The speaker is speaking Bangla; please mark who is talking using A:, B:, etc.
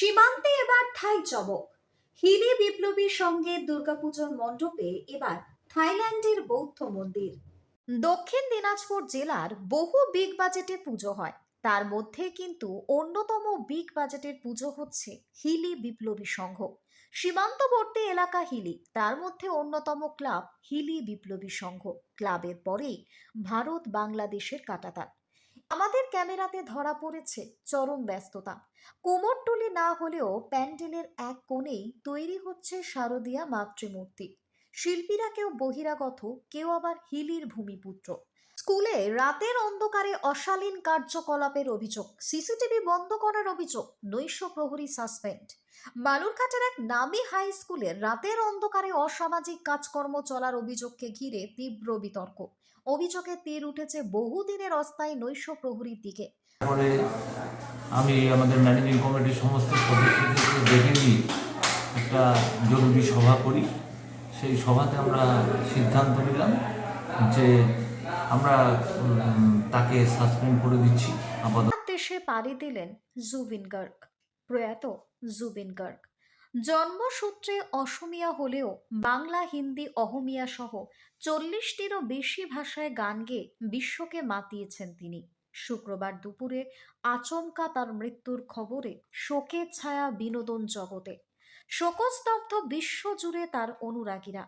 A: সীমান্তে এবার থাই চমক। হিলি বিপ্লবীর সঙ্গে দুর্গাপুজোর মণ্ডপে এবার থাইল্যান্ডের বৌদ্ধ মন্দির। দক্ষিণ দিনাজপুর জেলার বহু বিগ বাজেটে পুজো হয়। তার মধ্যে কিন্তু অন্যতম বিগ বাজেটের পুজো হচ্ছে হিলি বিপ্লবী সংঘ। সীমান্তবর্তী এলাকা হিলি, তার মধ্যে অন্যতম ক্লাব হিলি বিপ্লবী সংঘ। ক্লাবের পরেই ভারত বাংলাদেশের কাটাতার আমাদের ক্যামেরাতে ধরা পড়েছে চরম ব্যস্ততা। কোমরটুলি না হলেও প্যান্ডেলের এক কোণেই তৈরি হচ্ছে শারদীয়া মাতৃমূর্তি। শিল্পীরা কেউ বহিরাগত, কেউ আবার হিলির ভূমিপুত্র। স্কুলে রাতের অন্ধকারে অশালীন কার্যকলাপের অভিযোগ, সিসিটিভি বন্ধ করার অভিযোগ, নৈশ প্রহরী সাসপেন্ড। বালুরঘাটের এক নামী হাই স্কুলে রাতের অন্ধকারে অসামাজিক কাজকর্ম চলার অভিযোগকে ঘিরে তীব্র বিতর্ক। অভিযোগে তীর উঠেছে বহুদিনের অস্থায়ী নৈশ প্রহরীর দিকে।
B: আমি আমাদের ম্যানেজিং কমিটির সমস্ত সদস্যদেরকে ডেকে নিয়ে একটা জরুরি সভা করি। সেই সভাতে আমরা সিদ্ধান্ত নিলাম যে আমরা তাকে সাসপেন্ড করে দিচ্ছি আপাতত।
A: দেশে পাড়ি দিলেন জুবিন গার্গ, প্রয়াত জুবিন গার্গ। জন্মসূত্রে অসমিয়া হলেও বাংলা, হিন্দি, অহমিয়া সহ চল্লিশটিরও বেশি ভাষায় গান গেয়ে বিশ্বকে মাতিয়েছেন তিনি। শুক্রবার দুপুরে আচমকা তার মৃত্যুর খবরে শোকের ছায়া বিনোদন জগতে। শোকস্তব্ধ বিশ্বজুড়ে তার অনুরাগীরা।